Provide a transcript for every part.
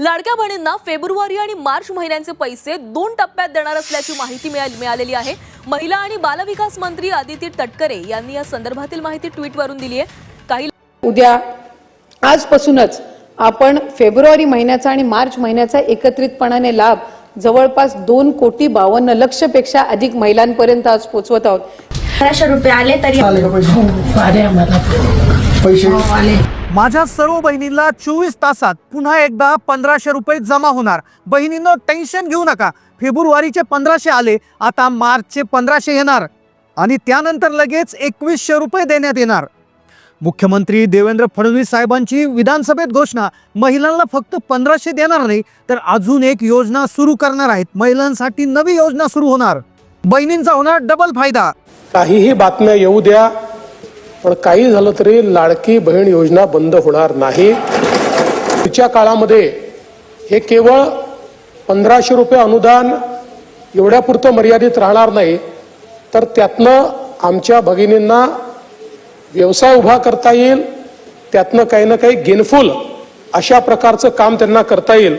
लाडक्या बहिणींना फेब्रुवारी आणि मार्च महिन्यांचे पैसे दोन टप्प्यात देणार असल्याची माहिती मिळाली मिळालेली आहे. महिला आणि बालविकास मंत्री आदिती तटकरे यांनी या संदर्भातील माहिती ट्विटवरून दिली आहे. काही उद्या आजपासूनच आपण फेब्रुवारी महिन्याचा आणि मार्च महिन्याचा एकत्रितपणाने लाभ जवळपास दोन कोटी बावन्न लक्षपेक्षा अधिक महिलांपर्यंत आज पोहोचवत आहोत. रुपये आले तरी आले का पैसे. हो, आले आम्हाला. पैसे हो, आले. माझ्या सर्व बहिणींना चोवीस तासात पुन्हा एकदा पंधराशे रुपये जमा होणार. बहिणींनो टेन्शन घेऊ नका. फेब्रुवारीचे पंधराशे आले आता मार्चचे पंधराशे येणार. आणि त्यानंतर लगेच एकवीसशे रुपये देण्यात येणार. मुख्यमंत्री देवेंद्र फडणवीस साहेबांची विधानसभेत घोषणा महिलांना फक्त पंधराशे देणार नाही तर अजून एक योजना सुरू करणार आहेत. महिलांसाठी नवी योजना सुरू होणार. बहिणींचा होणार डबल फायदा. काहीही बातम्या येऊ द्या. पण काही झालं तरी लाडकी बहीण योजना बंद होणार नाही. पुढच्या काळामध्ये हे केवळ पंधराशे रुपये अनुदान एवढ्यापुरतं मर्यादित राहणार नाही तर त्यातनं आमच्या भगिनींना व्यवसाय उभा करता येईल त्यातनं काही ना काही गेनफुल अशा प्रकारचं काम त्यांना करता येईल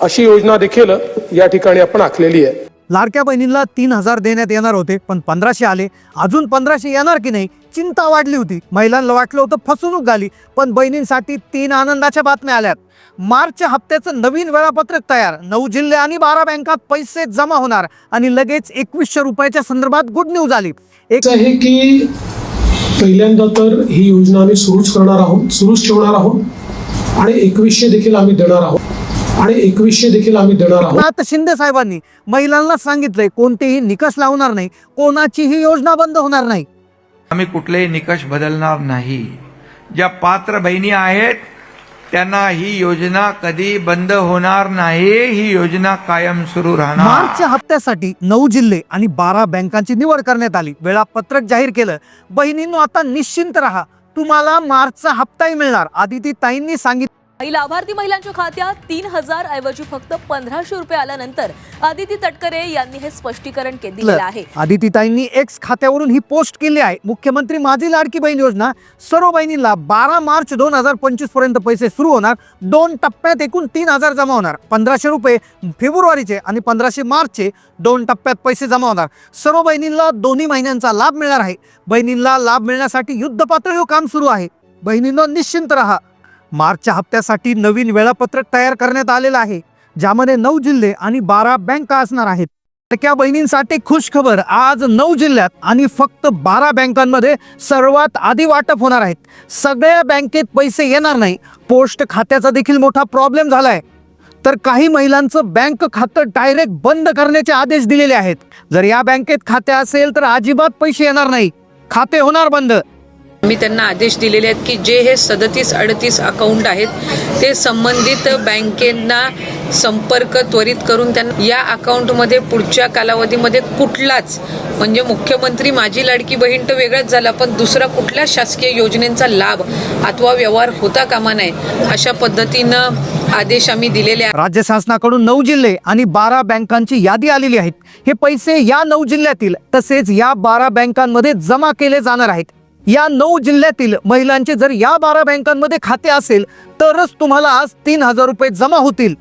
अशी योजना देखील या ठिकाणी आपण आखलेली आहे. लाडक्या बहिणींना तीन हजार देण्यात येणार होते पण पंधराशे आले. अजून पंधराशे येणार की नाही चिंता वाढली होती. महिलांना वाटलं होतं फसवणूक झाली पण बहिणींसाठी तीन आनंदाच्या बातम्या आल्यात. मार्चच्या हप्त्याचं नवीन वेळापत्रक तयार. नऊ जिल्हे आणि बारा बँकात पैसे जमा होणार आणि लगेच एकवीसशे रुपयाच्या संदर्भात गुड न्यूज आली. एक आहे की पहिल्यांदा तर ही योजना आम्ही सुरूच करणार आहोत सुरूच ठेवणार आहोत आणि एकवीसशे देखील आम्ही देणार आहोत. आणि एकवीसशे देखील आम्ही देणार आहोत. आता शिंदे साहेबांनी महिलांना सांगितलंय कोणतेही निकष लावणार नाही कोणाचीही योजना बंद होणार नाही. आम्ही कुठलेही निकष बदलणार नाही. ज्या पात्र बहिणी आहेत त्यांना ही योजना कधी बंद होणार नाही ही योजना कायम सुरू राहणार. मार्चच्या हप्त्यासाठी नऊ जिल्हे आणि बारा बँकांची निवड करण्यात आली. वेळापत्रक जाहीर केलं. बहिणींनो आता निश्चिंत राहा. तुम्हाला मार्चचा हप्ताही मिळणार. आदिती ताईंनी सांगितलं. लाभार्थी महिलांच्या खात्यात तीन हजार ऐवजी फक्त पंधराशे रुपये आल्यानंतर आदिती तटकरे यांनी हे स्पष्टीकरण के- दिलेलं आहे. आदितीताईंनी एक्स खात्यावरून ही पोस्ट केली आहे. मुख्यमंत्री माझी लाडकी बहीण योजना सर्व बहिणींना बारा मार्च दोन हजार पंचवीसपर्यंत पैसे सुरू होणार. दोन टप्प्यात एकूण तीन हजार जमा होणार. पंधराशे रुपये फेब्रुवारीचे आणि पंधराशे मार्चचे दोन टप्प्यात पैसे जमा होणार. सर्व बहिणींना दोन्ही महिन्यांचा लाभ मिळणार आहे. बहिणींना लाभ मिळण्यासाठी युद्ध पातळीवर काम सुरू आहे. बहिणींनो निश्चिंत राहा. मार्चच्या हप्त्यासाठी नवीन वेळापत्रक तयार करण्यात आलेलं आहे ज्यामध्ये नऊ जिल्हे आणि बारा बँका असणार आहेत. लाडक्या बहिणींसाठी खुश खबर आज नऊ जिल्ह्यात आणि फक्त बारा बँकांमध्ये सर्वात आधी वाटप होणार आहेत सगळ्या बँकेत पैसे येणार नाही. पोस्ट खात्याचा देखील मोठा प्रॉब्लेम झाला आहे तर काही महिलांचं बँक खातं डायरेक्ट बंद करण्याचे आदेश दिलेले आहेत. जर या बँकेत खाते असेल तर अजिबात पैसे येणार नाही. खाते होणार बंद. मी त्यांना आदेश दिलेले आहेत की जे हे सदतीस अडतीस अकाउंट आहेत ते संबंधित बँकेंना संपर्क त्वरित करून त्यांना या अकाउंटमध्ये पुढच्या कालावधीमध्ये कुठलाच म्हणजे मुख्यमंत्री माझी लाडकी बहीण तर वेगळाच झाला पण दुसरा कुठल्या शासकीय योजनेचा लाभ अथवा व्यवहार होता कामा नये अशा पद्धतीनं आदेश आम्ही दिलेले आहेत. राज्य शासनाकडून नऊ जिल्हे आणि बारा बँकांची यादी आलेली आहेत. हे पैसे या नऊ जिल्ह्यातील तसेच या बारा बँकांमध्ये जमा केले जाणार आहेत. या नऊ जिल्ह्यातील महिलांचे जर या बारा बँकांमध्ये खाते असेल तरच तुम्हाला आज तीन हजार रुपये जमा होतील.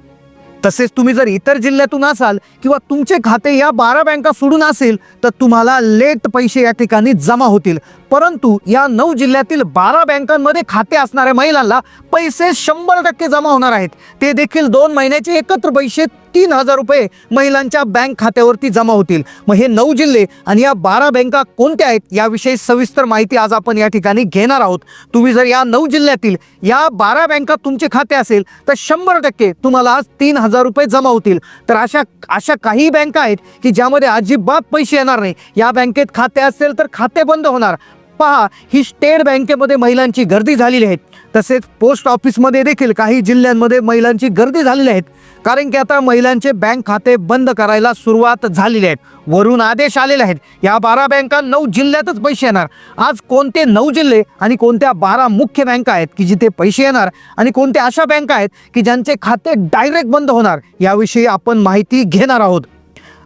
तसेच तुम्ही जर इतर जिल्ह्यातून असाल किंवा तुमचे खाते या बारा बँका सोडून असेल तर तुम्हाला लेट पैसे या ठिकाणी जमा होतील. परंतु या नऊ जिल्ह्यातील बारा बँकांमध्ये खाते असणाऱ्या महिलांना पैसे शंभर टक्के जमा होणार आहेत. ते देखील दोन महिन्याचे एकत्र पैसे तीन हजार रुपये महिलांच्या बँक खात्यावरती जमा होतील. मग हे नऊ जिल्हे आणि या बारा बँका कोणत्या आहेत याविषयी सविस्तर माहिती आज आपण या ठिकाणी घेणार आहोत. तुम्ही जर या नऊ जिल्ह्यातील या बारा बँका तुमचे खाते असेल तर शंभर टक्के तुम्हाला आज तीन हजार रुपये जमा होतील. तर अशा अशा काही बँका आहेत की ज्यामध्ये अजिबात पैसे येणार नाही. या बँकेत खाते असेल तर खाते बंद होणार. पहा ही स्टेट बँकेमध्ये महिलांची गर्दी झालेली आहे. तसेच पोस्ट ऑफिसमध्ये देखील काही जिल्ह्यांमध्ये महिलांची गर्दी झालेली आहेत कारण की आता महिलांचे बँक खाते बंद करायला सुरुवात झालेली आहेत. वरून आदेश आलेले आहेत. या बारा बँका नऊ जिल्ह्यातच पैसे येणार. आज कोणते नऊ जिल्हे आणि कोणत्या बारा मुख्य बँका आहेत की जिथे पैसे येणार आणि कोणत्या अशा बँका आहेत की ज्यांचे खाते डायरेक्ट बंद होणार याविषयी आपण माहिती घेणार आहोत.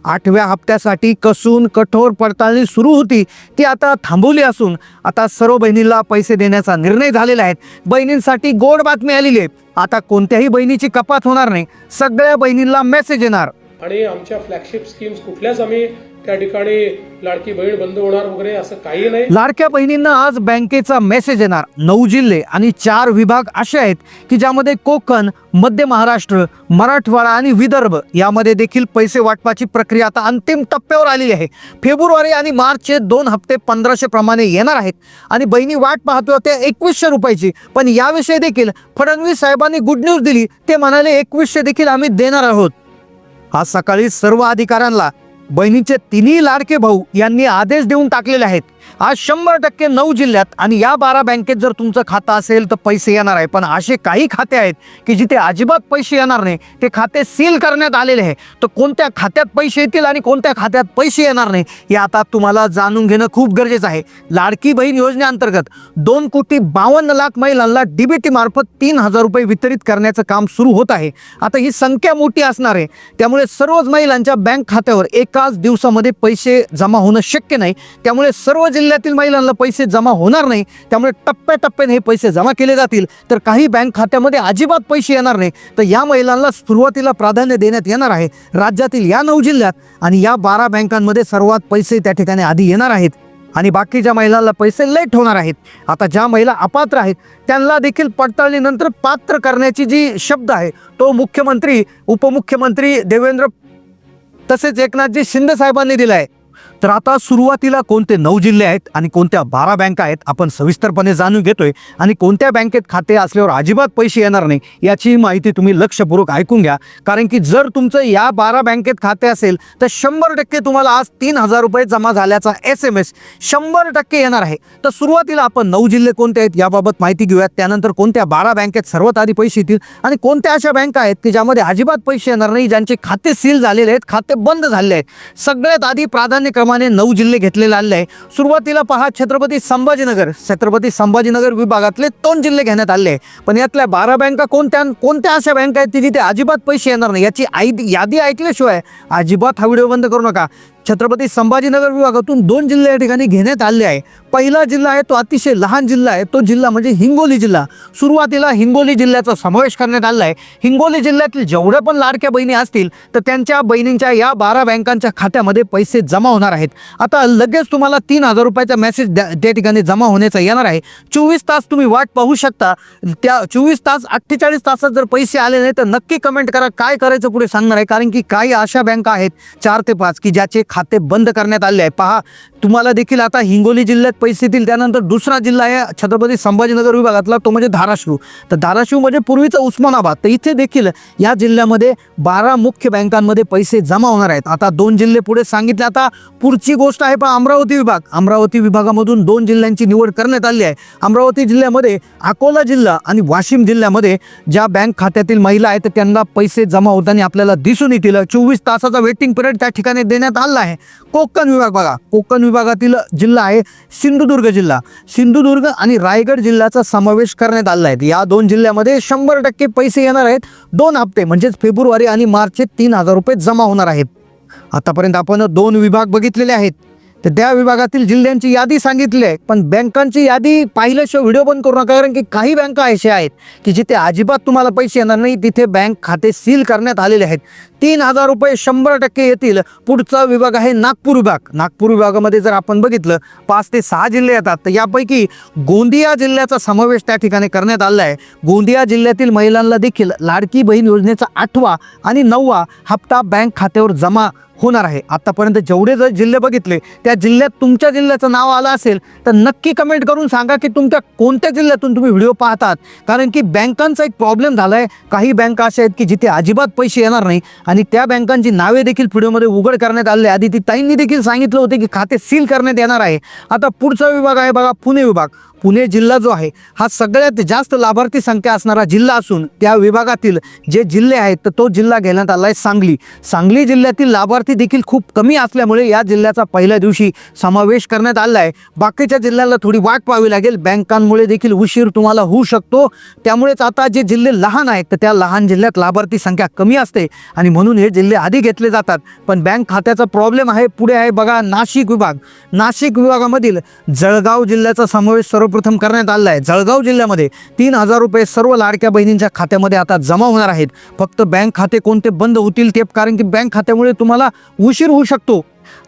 आठव्या हप्त्यासाठी कसून कठोर पडताळणी सुरू होती. ती आता थांबवली असून आता सर्व बहिणीला पैसे देण्याचा निर्णय झालेला आहे. बहिणींसाठी गोड बातमी आलेली आहे. आता कोणत्याही बहिणीची कपात होणार नाही. सगळ्या बहिणींना मेसेज येणार. आणि आमच्या फ्लॅगशिप स्कीम्स कुठल्याच आम्ही त्या ठिकाणी लाडकी बहीण बंद होणार वगैरे असं काही नाही. लाडक्या बहिणींना आज बँकेचा मेसेज येणार. नऊ जिल्हे आणि चार विभाग असे आहेत की ज्यामध्ये कोकण मध्य महाराष्ट्र मराठवाडा आणि विदर्भ यामध्ये देखील पैसे वाटपाची प्रक्रिया आता अंतिम टप्प्यावर आलेली आहे. फेब्रुवारी आणि मार्चचे दोन हप्ते पंधराशे प्रमाणे येणार आहेत आणि बहिणी वाट पाहतो त्या एकवीसशे रुपयाची. पण याविषयी देखील फडणवीस साहेबांनी गुड न्यूज दिली. ते म्हणाले एकवीसशे देखील आम्ही देणार आहोत. आज सकाळी सर्व अधिकाऱ्यांना बहिणीचे तिन्ही लाडके भाऊ यांनी आदेश देऊन टाकलेले आहेत. आज शंभर टक्के नऊ जिल्ह्यात आणि या बारा बँकेत जर तुमचं खातं असेल तर पैसे येणार आहे. पण असे काही खाते आहेत की जिथे अजिबात पैसे येणार नाही ते खाते सील करण्यात आलेले आहे. तर कोणत्या खात्यात पैसे येतील आणि कोणत्या खात्यात पैसे येणार नाही हे आता तुम्हाला जाणून घेणं खूप गरजेचं आहे. लाडकी बहीण योजनेअंतर्गत दोन कोटी बावन्न लाख महिलांना डीबीटी मार्फत तीन हजार रुपये वितरित करण्याचं काम सुरू होत आहे. आता ही संख्या मोठी असणार आहे. त्यामुळे सर्वच महिलांच्या बँक खात्यावर एकाच दिवसामध्ये पैसे जमा होणं शक्य नाही. त्यामुळे सर्व जिल्ह्यातील महिलांना पैसे जमा होणार नाही त्यामुळे टप्प्याटप्प्याने हे पैसे जमा केले जातील तर काही बँक खात्यामध्ये अजिबात पैसे येणार नाही. तर या महिलांना सुरुवातीला प्राधान्य देण्यात येणार आहे. राज्यातील या नऊ जिल्ह्यात आणि या बारा बँकांमध्ये सर्वात पैसे त्या ठिकाणी आधी येणार आहेत. आणि बाकीच्या महिलांना पैसे लेट होणार आहेत. आता ज्या महिला अपात्र आहेत त्यांना देखील पडताळणीनंतर पात्र करण्याची जी शब्द आहे तो मुख्यमंत्री उपमुख्यमंत्री देवेंद्र तसेच एकनाथजी शिंदे साहेबांनी दिला आहे. तर आता सुरुवातीला कोणते नऊ जिल्हे आहेत आणि कोणत्या बारा बँका आहेत आपण सविस्तरपणे जाणून घेतोय. आणि कोणत्या बँकेत खाते असल्यावर अजिबात पैसे येणार नाही याची माहिती तुम्ही लक्षपूर्वक ऐकून घ्या. कारण की जर तुमचं या बारा बँकेत खाते असेल तर शंभर टक्के तुम्हाला आज तीन हजार रुपये जमा झाल्याचा एस एम एस शंभर टक्के येणार आहे. तर सुरुवातीला आपण नऊ जिल्हे कोणते आहेत याबाबत माहिती घेऊयात. त्यानंतर कोणत्या बारा बँकेत सर्वात आधी पैसे येतील आणि कोणत्या अशा बँका आहेत की ज्यामध्ये अजिबात पैसे येणार नाही ज्यांचे खाते सील झालेले आहेत खाते बंद झालेले आहेत. सगळ्यात आधी प्राधान्यक्रमाने नऊ जिल्हे घेतलेले आले आहे. सुरुवातीला पहा छत्रपती संभाजीनगर छत्रपती संभाजीनगर विभागातले दोन जिल्हे घेण्यात आले आहे. पण यातल्या बारा बँका कोणत्या कोणत्या अशा बँका आहेत की जिथे अजिबात पैसे येणार नाही. याची आई यादी ऐकल्याशिवाय अजिबात हा व्हिडिओ बंद करू नका. छत्रपती संभाजीनगर विभागातून दोन जिल्हे या ठिकाणी घेण्यात आले आहे. पहिला जिल्हा आहे तो अतिशय लहान जिल्हा आहे. तो जिल्हा म्हणजे हिंगोली जिल्हा. सुरुवातीला हिंगोली जिल्ह्याचा समावेश करण्यात आला आहे. हिंगोली जिल्ह्यातील जेवढ्या पण लाडक्या बहिणी असतील तर त्यांच्या बहिणींच्या या बारा बँकांच्या खात्यामध्ये पैसे जमा होणार आहेत. आता लगेच तुम्हाला तीन हजार रुपयाचा मेसेज त्या ठिकाणी जमा होण्याचा येणार आहे. चोवीस तास तुम्ही वाट पाहू शकता. त्या चोवीस तास अठ्ठेचाळीस तासात जर पैसे आले नाही तर नक्की कमेंट करा. काय करायचं पुढे सांगणार आहे. कारण की काही अशा बँका आहेत चार ते पाच की ज्याचे खाते बंद करण्यात आले आहे. पहा तुम्हाला देखील आता हिंगोली जिल्ह्यात पैसे येतील. त्यानंतर दुसरा जिल्हा आहे छत्रपती संभाजीनगर विभागातला तो म्हणजे धाराशिव. तर धाराशिव म्हणजे पूर्वीचा उस्मानाबाद. तर इथे देखील या जिल्ह्यामध्ये बारा मुख्य बँकांमध्ये पैसे जमा होणार आहेत. आता दोन जिल्हे पुढे सांगितले. आता पुढची गोष्ट आहे पण अमरावती विभाग. अमरावती विभागामधून दोन जिल्ह्यांची निवड करण्यात आली आहे. अमरावती जिल्ह्यामध्ये अकोला जिल्हा आणि वाशिम जिल्ह्यामध्ये ज्या बँक खात्यातील महिला आहेत त्यांना पैसे जमा होताना आपल्याला दिसून येतील. चोवीस तासाचा वेटिंग पिरियड त्या ठिकाणी देण्यात आला आहे. कोकण विभाग बघा. कोकण विभागातील जिल्हा आहे सिंधुदुर्ग जिल्हा. सिंधुदुर्ग आणि रायगड जिल्ह्याचा समावेश करण्यात आला आहे. या दोन जिल्ह्यामध्ये शंभर टक्के पैसे येणार आहेत. दोन हप्ते म्हणजेच फेब्रुवारी आणि मार्चचे तीन हजार रुपये जमा होणार आहेत. आतापर्यंत आपण दोन विभाग बघितलेले आहेत. तर त्या विभागातील जिल्ह्यांची यादी सांगितली आहे. पण बँकांची यादी पाहिल्याशिवाय व्हिडिओ बंद करू नका कारण की काही बँका अशा आहेत की जिथे अजिबात तुम्हाला पैसे येणार नाही तिथे बँक खाते सील करण्यात आलेले आहेत. तीन हजार रुपये शंभर टक्के येतील. पुढचा विभाग आहे नागपूर विभाग. नागपूर विभागामध्ये जर आपण बघितलं पाच ते सहा जिल्हे येतात. तर यापैकी गोंदिया जिल्ह्याचा समावेश त्या ठिकाणी करण्यात आला आहे. गोंदिया जिल्ह्यातील महिलांना देखील लाडकी बहीण योजनेचा आठवा आणि नववा हप्ता बँक खात्यावर जमा होणार आहे. आतापर्यंत जेवढे जर जिल्हे बघितले त्या जिल्ह्यात तुमच्या जिल्ह्याचं नाव आलं असेल तर नक्की कमेंट करून सांगा की तुमच्या कोणत्या जिल्ह्यातून तुम्ही व्हिडिओ पाहतात. कारण की बँकांचा एक प्रॉब्लेम झाला आहे काही बँका अशा आहेत की जिथे अजिबात पैसे येणार नाही. आणि त्या बँकांची नावे देखील व्हिडिओमध्ये उघड करण्यात आले आधी ती ताईंनी देखील सांगितलं होते की खाते सील करण्यात येणार आहे. आता पुढचा विभाग आहे बघा पुणे विभाग. पुणे जिल्हा जो आहे हा सगळ्यात जास्त लाभार्थी संख्या असणारा जिल्हा असून त्या विभागातील जे जिल्हे आहेत तर तो जिल्हा घेण्यात आला आहे सांगली. सांगली जिल्ह्यातील लाभार्थी देखील खूप कमी असल्यामुळे या जिल्ह्याचा पहिल्या दिवशी समावेश करण्यात आला आहे बाकीच्या जिल्ह्याला थोडी वाट पाहावी लागेल. बँकांमुळे देखील उशीर तुम्हाला होऊ शकतो. त्यामुळेच आता जे जिल्हे लहान आहेत तर त्या लहान जिल्ह्यात लाभार्थी संख्या कमी असते. आणि म्हणून हे जिल्हे आधी घेतले जातात. पण बँक खात्याचा प्रॉब्लेम आहे पुढे आहे बघा नाशिक विभाग. नाशिक विभागामधील जळगाव जिल्ह्याचा समावेश सर्वप्रथम करण्यात आलं आहे जळगाव जिल्ह्यामध्ये तीन हजार रुपये सर्व लाडक्या बहिणींच्या खात्यामध्ये आता जमा होणार आहेत. फक्त बँक खाते कोणते बंद होतील ते कारण की बँक खात्यामुळे तुम्हाला उशीर होऊ शकतो.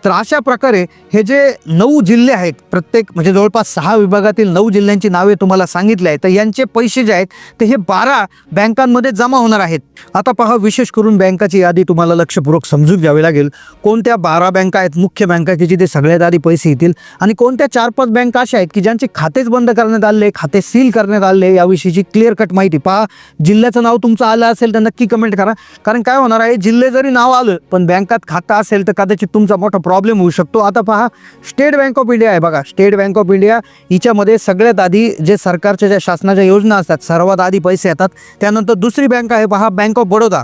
तर अशा प्रकारे हे जे नऊ जिल्हे आहेत प्रत्येक म्हणजे जवळपास सहा विभागातील नऊ जिल्ह्यांची नावे तुम्हाला सांगितली आहेत तर यांचे पैसे जे आहेत ते हे बारा बँकांमध्ये जमा होणार आहेत. आता पहा विशेष करून बँकाची यादी तुम्हाला लक्षपूर्वक समजून घ्यावी लागेल. कोणत्या बारा बँका आहेत मुख्य बँका की जिथे सगळ्यात आधी पैसे येतील? आणि कोणत्या चार पाच बँका अशा आहेत की ज्यांचे खातेच बंद करण्यात आले खाते सील करण्यात आले याविषयीची क्लिअर कट माहिती पहा. जिल्ह्याचं नाव तुमचं आलं असेल तर नक्की कमेंट करा. कारण काय होणार आहे जिल्हे जरी नाव आलं पण बँकात खातं असेल तर कदाचित तुमचा मोठा प्रॉब्लेम होऊ शकतो. आता पहा स्टेट बँक ऑफ इंडिया आहे बघा. स्टेट बँक ऑफ इंडिया हिच्यामध्ये सगळ्यात आधी जे सरकारच्या ज्या शासनाच्या योजना असतात सर्वात आधी पैसे येतात. त्यानंतर दुसरी बँक आहे पहा bank of Baroda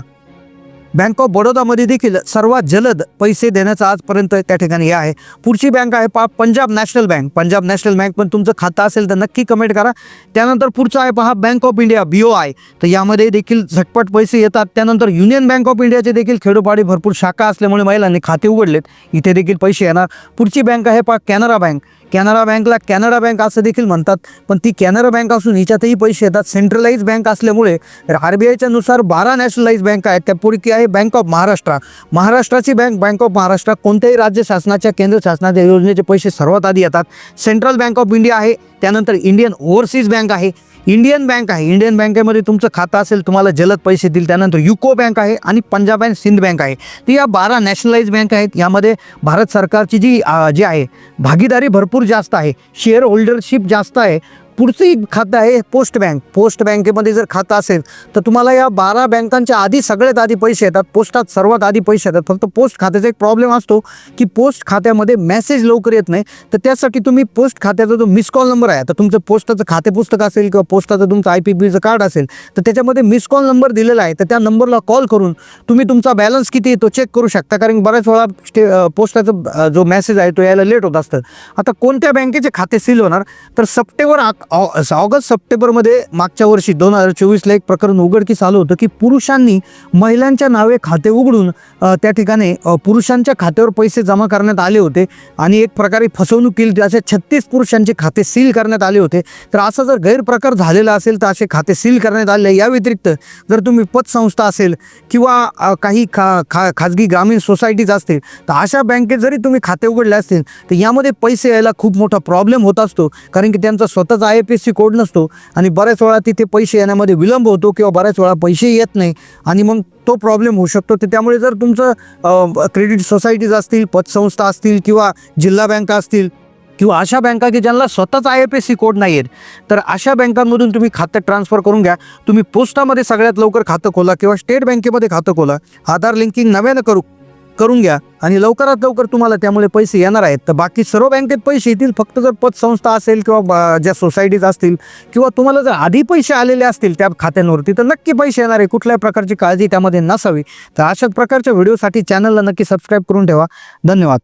bank of बडोदामध्ये देखील सर्वात जलद पैसे देण्याचं आजपर्यंत त्या ठिकाणी हे आहे. पुढची बँक आहे पहा Punjab National Bank. Punjab National Bank पण तुमचं खातं असेल तर नक्की कमेंट करा. त्यानंतर पुढचं आहे पहा Bank of India B O I तर यामध्ये देखील झटपट पैसे येतात. त्यानंतर युनियन बँक ऑफ इंडियाचे देखील खेडोपाडी भरपूर शाखा असल्यामुळे महिलांनी खाते उघडलेत. इथे देखील पैसे येणार. पुढची बँक आहे पहा कॅनरा बँक. कॅनरा बँकला कॅनडा बँक असं देखील म्हणतात. पण ती कॅनरा बँक असून हिच्यातही पैसे येतात. सेंट्रलाइज बँक असल्यामुळे आर बी आयच्या नुसार बारा नॅशनलाइज बँक आहेत. त्यापैकी आहे बँक ऑफ महाराष्ट्र महाराष्ट्राची बँक बँक ऑफ महाराष्ट्र कोणत्याही राज्य शासनाच्या केंद्र शासनाच्या योजनेचे पैसे सर्वात आधी येतात. सेंट्रल बँक ऑफ इंडिया आहे. त्यानंतर इंडियन ओव्हरसीज बँक आहे. इंडियन बँक आहे. इंडियन बँकेमध्ये तुमचं खातं असेल तुम्हाला जलद पैसे देईल त्यानंतर युको बँक आहे आणि पंजाब अँड सिंध बँक आहे. ती या बारा नॅशनलाइज बँक आहेत. यामध्ये भारत सरकारची जी जी आहे भागीदारी भरपूर जास्त आहे. शेअर होल्डरशिप जास्त आहे. पुढचंही खातं आहे पोस्ट बँक. पोस्ट बँकेमध्ये जर खातं असेल तर तुम्हाला या बारा बँकांच्या आधी सगळ्यात आधी पैसे येतात. पोस्टात सर्वात आधी पैसे येतात. फक्त पोस्ट खात्याचा एक प्रॉब्लेम असतो की पोस्ट खात्यामध्ये मेसेज लवकर येत नाही. तर त्यासाठी तुम्ही पोस्ट खात्याचा जो मिस कॉल नंबर आहे तर तुमचं पोस्टाचं खाते पुस्तक असेल किंवा पोस्टाचं तुमचं आय पी बीचं कार्ड असेल तर त्याच्यामध्ये मिस कॉल नंबर दिलेला आहे. तर त्या नंबरला कॉल करून तुम्ही तुमचा बॅलन्स किती आहे तो चेक करू शकता. कारण बऱ्याच वेळा स्टे पोस्टाचा जो मेसेज आहे तो यायला लेट होत असतं. आता कोणत्या बँकेचे खाते सील होणार? तर सप्टेंबर आक- ऑ- ऑगस्ट सप्टेंबरमध्ये मागच्या वर्षी दोन हजार चोवीसला एक प्रकरण उघडकीस आलं होतं की पुरुषांनी महिलांच्या नावे खाते उघडून त्या ठिकाणी पुरुषांच्या खात्यावर पैसे जमा करण्यात आले होते आणि एक प्रकारे फसवणूक केली असे छत्तीस पुरुषांचे खाते सील करण्यात आले होते. तर असा जर गैरप्रकार झालेला असेल तर असे खाते सील करण्यात आले. या व्यतिरिक्त जर तुम्ही पतसंस्था असेल किंवा काही खा खा खाजगी ग्रामीण सोसायटीज असतील तर अशा बँकेत जरी तुम्ही खाते उघडले असतील तर यामध्ये पैसे यायला खूप मोठा प्रॉब्लेम होत असतो. कारण की त्यांचा स्वतःचा I F S C code नसतो आणि बऱ्याच वेळा तिथे पैसे येण्यामध्ये विलंब होतो किंवा बऱ्याच वेळा पैसे येत नाही आणि मग तो प्रॉब्लेम होऊ शकतो. तर त्यामुळे जर तुमचं क्रेडिट सोसायटीज असतील पतसंस्था असतील किंवा जिल्हा बँका असतील किंवा अशा बँका की ज्यांना स्वतःच I F S C code नाही आहेत तर अशा बँकांमधून तुम्ही खातं ट्रान्सफर करून घ्या. तुम्ही पोस्टामध्ये सगळ्यात लवकर खातं खोला किंवा स्टेट बँकेमध्ये खातं खोला. आधार लिंकिंग नव्यानं करू. करून घ्या आणि लवकरात लवकर तुम्हाला त्यामुळे पैसे येणार आहेत. तर बाकी सर्व बँकेत पैसे येतील फक्त जर पतसंस्था असेल किंवा ज्या सोसायटीज असतील किंवा तुम्हाला जर आधी पैसे आलेले असतील त्या खात्यांवरती तर नक्की पैसे येणार आहे. कुठल्याही प्रकारची काळजी त्यामध्ये नसावी. तर अशाच प्रकारच्या व्हिडिओसाठी चॅनलला नक्की सबस्क्राईब करून ठेवा. धन्यवाद.